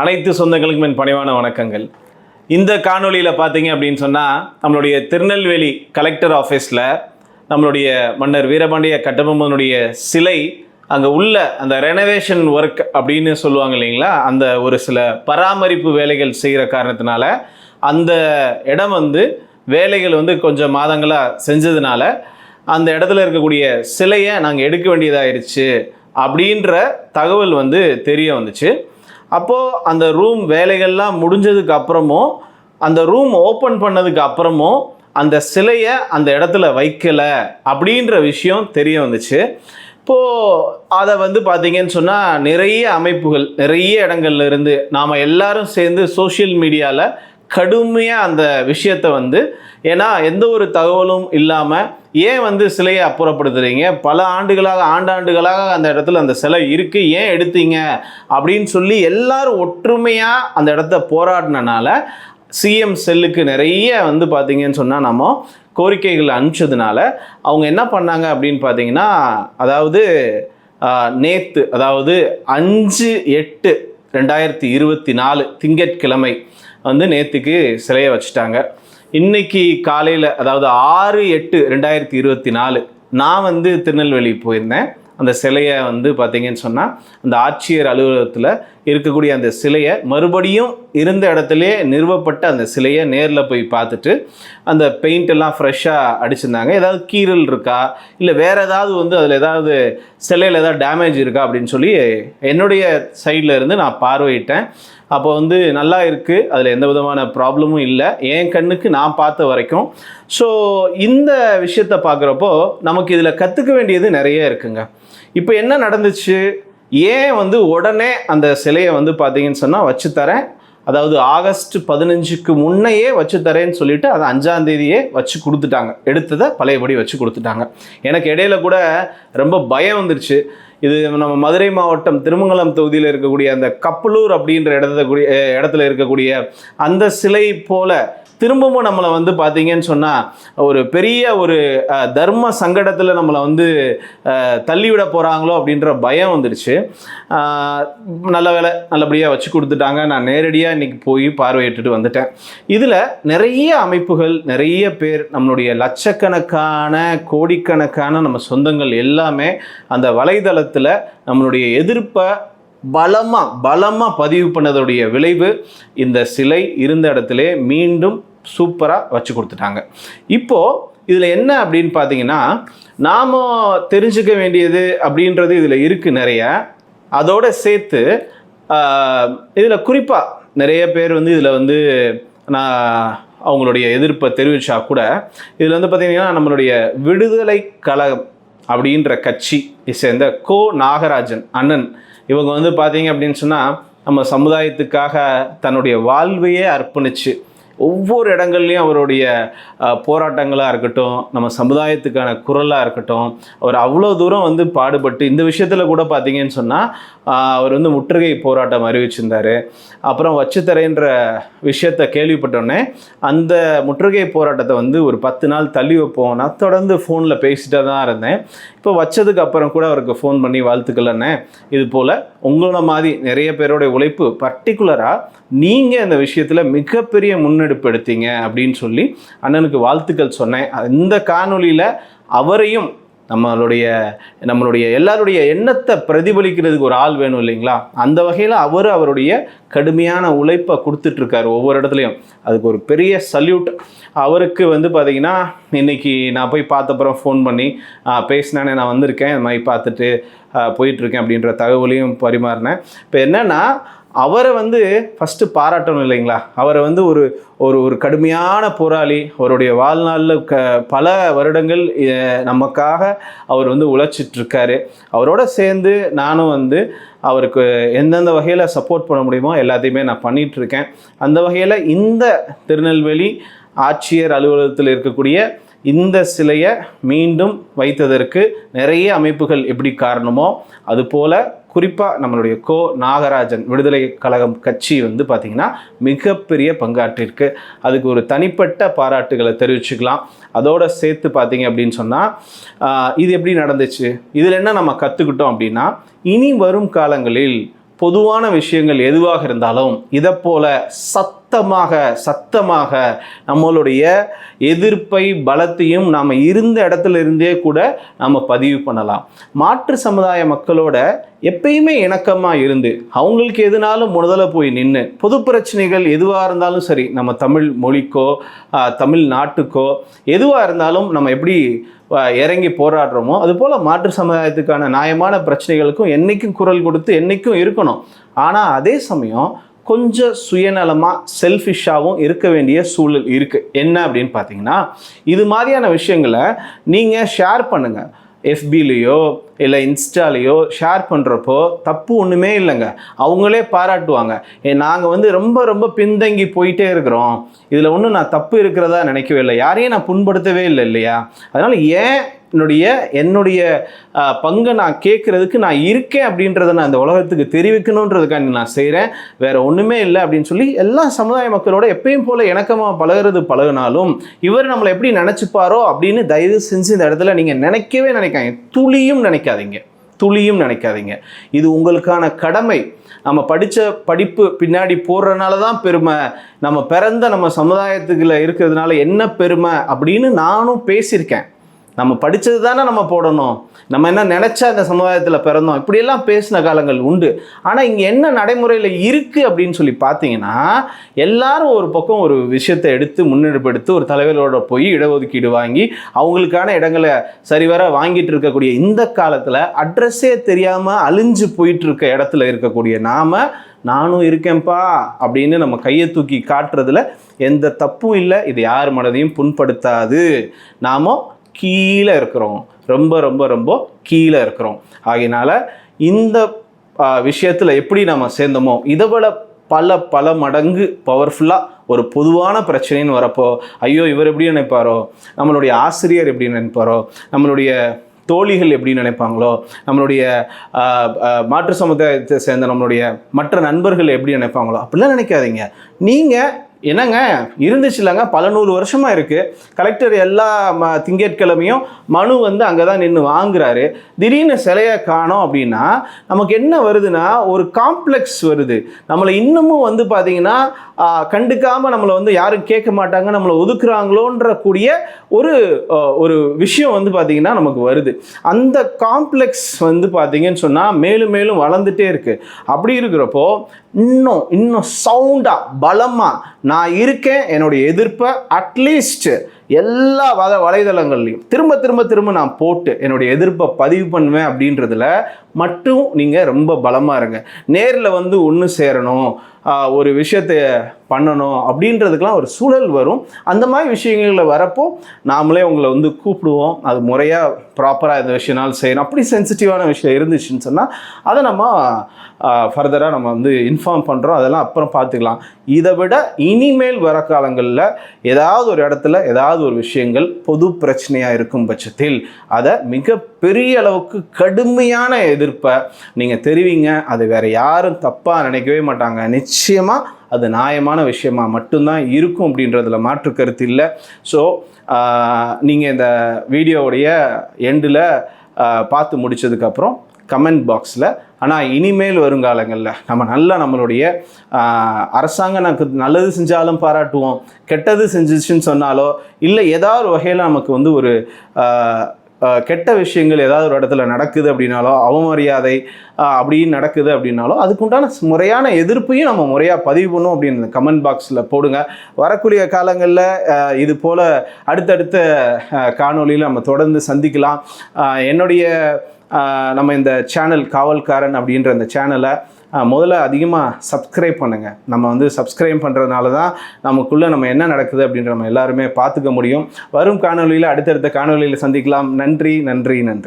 அனைத்து சொந்தங்களுக்கும் என் பணிவான வணக்கங்கள். இந்த காணொலியில் பார்த்தீங்க அப்படின்னு சொன்னால் நம்மளுடைய திருநெல்வேலி கலெக்டர் ஆஃபீஸில் நம்மளுடைய மன்னர் வீரபாண்டிய கட்டபொம்மனுடைய சிலை அங்கே உள்ள அந்த ரெனோவேஷன் ஒர்க் அப்படின்னு சொல்லுவாங்க இல்லைங்களா? அந்த ஒரு சில பராமரிப்பு வேலைகள் செய்கிற காரணத்தினால அந்த இடம் வந்து வேலைகள் வந்து கொஞ்சம் மாதங்களாக செஞ்சதுனால அந்த இடத்துல இருக்கக்கூடிய சிலையை நாங்கள் எடுக்க வேண்டியதாயிருச்சு அப்படின்ற தகவல் வந்து தெரிய வந்துச்சு. அப்போது அந்த ரூம் வேலைகள்லாம் முடிஞ்சதுக்கு அப்புறமும் அந்த ரூம் ஓப்பன் பண்ணதுக்கு அப்புறமும் அந்த சிலையை அந்த இடத்துல வைக்கலை அப்படின்ற விஷயம் தெரிய வந்துச்சு. இப்போது அதை வந்து பார்த்தீங்கன்னு சொன்னால் நிறைய அமைப்புகள் நிறைய இடங்கள்ல இருந்து நாம் எல்லாரும் சேர்ந்து சோஷியல் மீடியாவில் கடுமையாக அந்த விஷயத்தை வந்து ஏன்னா எந்த ஒரு தகவலும் இல்லாமல் ஏன் வந்து சிலையை அப்புறப்படுத்துறீங்க? பல ஆண்டுகளாக ஆண்டாண்டுகளாக அந்த இடத்துல அந்த சிலை இருக்குது ஏன் எடுத்தீங்க? அப்படின்னு சொல்லி எல்லாரும் ஒற்றுமையாக அந்த இடத்த போராடினனால சிஎம் செல்லுக்கு நிறைய வந்து பார்த்தீங்கன்னு சொன்னால் நம்ம கோரிக்கைகள் அனுப்பிச்சதுனால அவங்க என்ன பண்ணாங்க அப்படின்னு பார்த்தீங்கன்னா அதாவது நேற்று அதாவது அஞ்சு எட்டு ரெண்டாயிரத்தி இருபத்தி நாலு திங்கட்கிழமை வந்து நேற்றுக்கு சிலையை வச்சுட்டாங்க. இன்னைக்கு காலையில் அதாவது ஆறு எட்டு ரெண்டாயிரத்தி இருபத்தி நாலு நான் வந்து திருநெல்வேலி போயிருந்தேன். அந்த சிலையை வந்து பார்த்தீங்கன்னு சொன்னால் அந்த ஆட்சியர் அலுவலகத்தில் இருக்கக்கூடிய அந்த சிலையை மறுபடியும் இருந்த இடத்துலே நிறுவப்பட்ட அந்த சிலையை நேரில் போய் பார்த்துட்டு அந்த பெயிண்ட் எல்லாம் ஃப்ரெஷ்ஷாக அடிச்சிருந்தாங்க. ஏதாவது கீறல் இருக்கா? இல்லை வேறு ஏதாவது வந்து அதில் ஏதாவது சிலையில் ஏதாவது டேமேஜ் இருக்கா அப்படின்னு சொல்லி என்னுடைய சைடில் இருந்து நான் பார்வையிட்டேன். அப்போ வந்து நல்லா இருக்குது அதில் எந்த விதமான ப்ராப்ளமும் இல்லை. என் கண்ணுக்கு நான் பார்த்த வரைக்கும். ஸோ இந்த விஷயத்தை பார்க்குறப்போ நமக்கு இதில் கற்றுக்க வேண்டியது நிறைய இருக்குங்க. இப்போ என்ன நடந்துச்சு? ஏன் வந்து உடனே அந்த சிலையை வந்து பார்த்தீங்கன்னு சொன்னால் வச்சு தரேன். அதாவது ஆகஸ்ட் பதினஞ்சுக்கு முன்னையே வச்சு தரேன்னு சொல்லிட்டு அதை அஞ்சாம் தேதியே வச்சு கொடுத்துட்டாங்க. எடுத்ததை பழையபடி வச்சு கொடுத்துட்டாங்க. எனக்கு இடையில கூட ரொம்ப பயம் வந்துருச்சு. இது நம்ம மதுரை மாவட்டம் திருமங்கலம் தொகுதியில் இருக்கக்கூடிய அந்த கப்பலூர் அப்படின்ற இடத்துல கூடிய இடத்துல இருக்கக்கூடிய அந்த சிலை போல திரும்பவும் நம்மளை வந்து பார்த்தீங்கன்னு சொன்னால் ஒரு பெரிய ஒரு தர்ம சங்கடத்தில் நம்மளை வந்து தள்ளிவிட போகிறாங்களோ அப்படின்ற பயம் வந்துடுச்சு. நல்ல வேலை நல்லபடியாக வச்சு கொடுத்துட்டாங்க. நான் நேரடியாக இன்றைக்கி போய் பார்வையிட்டுட்டு வந்துட்டேன். இதில் நிறைய அமைப்புகள் நிறைய பேர் நம்மளுடைய லட்சக்கணக்கான கோடிக்கணக்கான நம்ம சொந்தங்கள் எல்லாமே அந்த வலைதளத்தில் நம்மளுடைய எதிர்ப்பை பலமாக பலமாக பதிவு பண்ணதோடைய விளைவு இந்த சிலை இருந்த இடத்துல மீண்டும் சூப்பராக வச்சு கொடுத்துட்டாங்க. இப்போது இதில் என்ன அப்படின்னு பார்த்தீங்கன்னா நாம் தெரிஞ்சுக்க வேண்டியது அப்படின்றது இதில் இருக்குது நிறைய. அதோடு சேர்த்து இதில் குறிப்பாக நிறைய பேர் வந்து இதில் வந்து நான் அவங்களுடைய எதிர்ப்பை தெரிவித்தா கூட இதில் வந்து பார்த்திங்கன்னா நம்மளுடைய விடுதலை கழகம் அப்படின்ற கட்சி சேர்ந்த கோ நாகராஜன் அண்ணன் இவங்க வந்து பார்த்தீங்க அப்படின்னு சொன்னால் நம்ம சமுதாயத்துக்காக தன்னுடைய வாழ்வையே அர்ப்பணிச்சு ஒவ்வொரு இடங்கள்லையும் அவருடைய போராட்டங்களாக இருக்கட்டும் நம்ம சமுதாயத்துக்கான குரலாக இருக்கட்டும் அவர் அவ்வளோ தூரம் வந்து பாடுபட்டு இந்த விஷயத்தில் கூட பார்த்தீங்கன்னு சொன்னால் அவர் வந்து முற்றுகை போராட்டம் அறிவிச்சிருந்தார். அப்புறம் வச்சுத்தரைன்ற விஷயத்தை கேள்விப்பட்டோன்னே அந்த முற்றுகை போராட்டத்தை வந்து ஒரு பத்து நாள் தள்ளி வைப்போம். நான் தொடர்ந்து ஃபோனில் பேசிட்டு தான் இருந்தேன். இப்போ வச்சதுக்கு அப்புறம் கூட அவருக்கு ஃபோன் பண்ணி வாழ்த்துக்கலண்ணே இது போல் உங்களோட மாதிரி நிறைய பேரோட உழைப்பு பர்டிகுலராக நீங்கள் இந்த விஷயத்தில் மிகப்பெரிய முன்னெடுப்பு எடுத்தீங்க அப்படின்னு சொல்லி அண்ணனுக்கு வாழ்த்துக்கள் சொன்னேன். இந்த காணொளியில் அவரையும் நம்மளுடைய நம்மளுடைய எல்லாருடைய எண்ணத்தை பிரதிபலிக்கிறதுக்கு ஒரு ஆள் வேணும் இல்லைங்களா? அந்த வகையில் அவர் அவருடைய கடுமையான உழைப்பை கொடுத்துட்ருக்காரு ஒவ்வொரு இடத்துலையும். அதுக்கு ஒரு பெரிய சல்யூட். அவருக்கு வந்து பார்த்திங்கன்னா இன்றைக்கி நான் போய் பார்த்தப்புறம் ஃபோன் பண்ணி பேசினானே நான் வந்திருக்கேன் இந்த மாதிரி பார்த்துட்டு போயிட்டுருக்கேன் அப்படின்ற தகவலையும் பரிமாறினேன். இப்போ என்னென்னா அவரை வந்து ஃபஸ்ட்டு பாராட்டணும் இல்லைங்களா? அவரை வந்து ஒரு ஒரு ஒரு கடுமையான போராளி. அவருடைய வாழ்நாளில் க பல வருடங்கள் நமக்காக அவர் வந்து உழைச்சிட்ருக்காரு. அவரோட சேர்ந்து நானும் வந்து அவருக்கு எந்தெந்த வகையில் சப்போர்ட் பண்ண முடியுமோ எல்லாத்தையுமே நான் பண்ணிகிட்ருக்கேன் அந்த வகையில் இந்த திருநெல்வேலி ஆட்சியர் அலுவலகத்தில் இருக்கக்கூடிய இந்த சிலையை மீண்டும் வைத்ததற்கு நிறைய அமைப்புகள் எப்படி காரணமோ அதுபோல் குறிப்பாக நம்மளுடைய கோ நாகராஜன் விடுதலை கழகம் கட்சி வந்து பார்த்திங்கன்னா மிகப்பெரிய பங்காற்றிருக்கு அதுக்கு ஒரு தனிப்பட்ட பாராட்டுகளை தெரிவிச்சுக்கலாம். அதோட சேர்த்து பார்த்தீங்க அப்படின்னு சொன்னால் இது எப்படி நடந்துச்சு? இதில் என்ன நம்ம கற்றுக்கிட்டோம் அப்படின்னா இனி வரும் காலங்களில் பொதுவான விஷயங்கள் எதுவாக இருந்தாலும் இதை போல சத்தமாக சத்தமாக நம்மளுடைய எதிர்ப்பை பலத்தையும் நாம் இருந்த இடத்துல இருந்தே கூட நம்ம பதிவு பண்ணலாம். மாற்று சமுதாய மக்களோட எப்பயுமே இணக்கமாக இருந்து அவங்களுக்கு எதுனாலும் முதல்ல போய் நின்று பொது பிரச்சனைகள் எதுவாக இருந்தாலும் சரி நம்ம தமிழ் மொழிக்கோ தமிழ் நாட்டுக்கோ எதுவாக இருந்தாலும் நம்ம எப்படி இறங்கி போராடுறோமோ அதுபோல் மாற்று சமுதாயத்துக்கான நியாயமான பிரச்சனைகளுக்கும் என்றைக்கும் குரல் கொடுத்து என்றைக்கும் இருக்கணும். ஆனால் அதே சமயம் கொஞ்சம் சுயநலமாக செல்ஃபிஷாகவும் இருக்க வேண்டிய சூழல் இருக்குது என்ன அப்படின்னு பார்த்தீங்கன்னா இது மாதிரியான விஷயங்களை நீங்கள் ஷேர் பண்ணுங்கள் எஃபிலேயோ இல்லை இன்ஸ்டாலேயோ ஷேர் பண்ணுறப்போ தப்பு ஒன்றுமே இல்லைங்க. அவங்களே பாராட்டுவாங்க. ஏ நாங்கள் வந்து ரொம்ப ரொம்ப பின்தங்கி போயிட்டே இருக்கிறோம். இதில் ஒன்றும் நான் தப்பு இருக்கிறதா நினைக்கவே இல்லை. யாரையும் நான் புண்படுத்தவே இல்லை இல்லையா? அதனால் ஏன் என்னுடைய என்னுடைய பங்கை நான் கேட்குறதுக்கு நான் இருக்கேன் அப்படின்றத நான் இந்த உலகத்துக்கு தெரிவிக்கணுன்றதுக்காண்டி நான் செய்கிறேன் வேறு ஒன்றுமே இல்லை அப்படின்னு சொல்லி எல்லா சமுதாய மக்களோட எப்பயும் போல் இணக்கமாக பழகுறது பழகுனாலும் இவர் நம்மளை எப்படி நினச்சிப்பாரோ அப்படின்னு தயவு செஞ்சு இந்த இடத்துல நீங்கள் நினைக்கவே நினைக்காங்க துளியும் நினைக்காதீங்க. துளியும் நினைக்காதீங்க. இது உங்களுக்கான கடமை. நம்ம படித்த படிப்பு பின்னாடி போடுறதுனால தான் பெருமை. நம்ம பிறந்த நம்ம சமுதாயத்துக்குள்ள இருக்கிறதுனால என்ன பெருமை அப்படின்னு நானும் பேசியிருக்கேன். நம்ம படித்தது தானே நம்ம போடணும். நம்ம என்ன நினச்சா இந்த சமுதாயத்தில் பிறந்தோம். இப்படியெல்லாம் பேசின காலங்கள் உண்டு. ஆனால் இங்கே என்ன நடைமுறையில் இருக்குது அப்படின்னு சொல்லி பார்த்தீங்கன்னா எல்லாரும் ஒரு பக்கம் ஒரு விஷயத்தை எடுத்து முன்னெடுப்படுத்து ஒரு தலைவரோட போய் இடஒதுக்கீடு வாங்கி அவங்களுக்கான இடங்களை சரிவர வாங்கிட்டு இருக்கக்கூடிய இந்த காலத்தில் அட்ரஸே தெரியாமல் அழிஞ்சு போயிட்டு இருக்க இடத்துல இருக்கக்கூடிய நாம் நானும் இருக்கேன்ப்பா அப்படின்னு நம்ம கையை தூக்கி காட்டுறதுல எந்த தப்பும் இல்லை. இது யார் மனதையும் புண்படுத்தாது. நாமும் கீழே இருக்கிறோம். ரொம்ப ரொம்ப ரொம்ப கீழே இருக்கிறோம். ஆகையினால இந்த விஷயத்தில் எப்படி நம்ம சேர்ந்தோமோ இதை விட பல பல மடங்கு பவர்ஃபுல்லாக ஒரு பொதுவான பிரச்சனைன்னு வரப்போ ஐயோ இவர் எப்படி நினைப்பாரோ? நம்மளுடைய ஆசிரியர் எப்படி நினைப்பாரோ? நம்மளுடைய தோழிகள் எப்படி நினைப்பாங்களோ? நம்மளுடைய மாற்று சமுதாயத்தை சேர்ந்த நம்மளுடைய மற்ற நண்பர்கள் எப்படி நினைப்பாங்களோ? அப்படிலாம் நினைக்காதீங்க. நீங்கள் என்னங்க? இருந்துச்சு இல்லைங்க. பல நூறு வருஷமாக இருக்குது கலெக்டர் எல்லா ம திங்கட்கிழமையும் மனு வந்து அங்கே தான் நின்று வாங்குறாரு. திடீர்னு சிலையை காணோம் அப்படின்னா நமக்கு என்ன வருதுன்னா ஒரு காம்ப்ளெக்ஸ் வருது. நம்மளை இன்னமும் வந்து பார்த்திங்கன்னா கண்டுக்காமல் நம்மளை வந்து யாரும் கேட்க மாட்டாங்க நம்மளை ஒதுக்குறாங்களோன்ற கூடிய ஒரு ஒரு விஷயம் வந்து பார்த்திங்கன்னா நமக்கு வருது. அந்த காம்ப்ளெக்ஸ் வந்து பார்த்தீங்கன்னு சொன்னால் மேலும் மேலும் வளர்ந்துட்டே இருக்குது அப்படி இருக்கிறப்போ இன்னும் இன்னும் சவுண்டாக பலமாக நான் இருக்கேன் என்னுடைய எதிர்ப்பை அட்லீஸ்ட் எல்லா வத வலைதளங்கள்லையும் திரும்ப திரும்ப திரும்ப நான் போட்டு என்னுடைய எதிர்ப்பை பதிவு பண்ணுவேன் அப்படின்றதுல மட்டும் நீங்கள் ரொம்ப பலமாக இருங்க. நேரில் வந்து ஒன்று சேரணும். ஒரு விஷயத்தை பண்ணணும் அப்படின்றதுக்கெலாம் ஒரு சூழல் வரும். அந்த மாதிரி விஷயங்களில் வரப்போ நாமளே உங்களை வந்து கூப்பிடுவோம். அது முறையாக ப்ராப்பராக இந்த விஷயம்னாலும் செய்யணும். அப்படி சென்சிட்டிவான விஷயம் இருந்துச்சுன்னு சொன்னால் அதை நம்ம ஃபர்தராக நம்ம வந்து இன்ஃபார்ம் பண்ணுறோம் அதெல்லாம் அப்புறம் பார்த்துக்கலாம். இதை விட இனிமேல் வர காலங்களில் ஏதாவது ஒரு இடத்துல ஏதாவது ஒரு விஷயங்கள் பொது பிரச்சனையாக இருக்கும் பட்சத்தில் அதை மிக பெரிய அளவுக்கு கடுமையான எதிர்ப்பை நீங்கள் தெரிவிங்க. அது வேறு யாரும் தப்பாக நினைக்கவே மாட்டாங்க. நிச்சயமாக அது நியாயமான விஷயமா மட்டும்தான் இருக்கும் அப்படின்றதுல மாற்று கருத்து இல்லை. ஸோ நீங்கள் இந்த வீடியோவுடைய எண்டில் பார்த்து முடிச்சதுக்கப்புறம் கமெண்ட் பாக்ஸில் ஆனால் இனிமேல் வருங்காலங்களில் நம்ம நல்லா நம்மளுடைய அரசாங்கம் நமக்கு நல்லது செஞ்சாலும் பாராட்டுவோம். கெட்டது செஞ்சிச்சுன்னு சொன்னாலோ இல்லை ஏதாவது ஒரு வகையில் நமக்கு வந்து ஒரு கெட்ட விஷயங்கள் ஏதாவது ஒரு இடத்துல நடக்குது அப்படின்னாலோ அவமரியாதை அப்படின்னு நடக்குது அப்படின்னாலோ அதுக்குண்டான முறையான எதிர்ப்பையும் நம்ம முறையாக பதிவு பண்ணும் அப்படின்னு கமெண்ட் பாக்ஸில் போடுங்க. வரக்கூடிய காலங்களில் இது போல் அடுத்தடுத்த காணொளியில் நம்ம தொடர்ந்து சந்திக்கலாம். என்னுடைய நம்ம இந்த சேனல் காவல்காரன் அப்படின்ற அந்த சேனலை முதல்ல அதிகமாக சப்ஸ்கிரைப் பண்ணுங்கள் நம்ம வந்து சப்ஸ்கிரைப் பண்ணுறதுனால தான் நமக்குள்ளே நம்ம என்ன நடக்குது அப்படின்ற நம்ம எல்லாருமே பார்த்துக்க முடியும். வரும் காணொளியில் அடுத்தடுத்த காணொளியில் சந்திக்கலாம். நன்றி நன்றி நன்றி.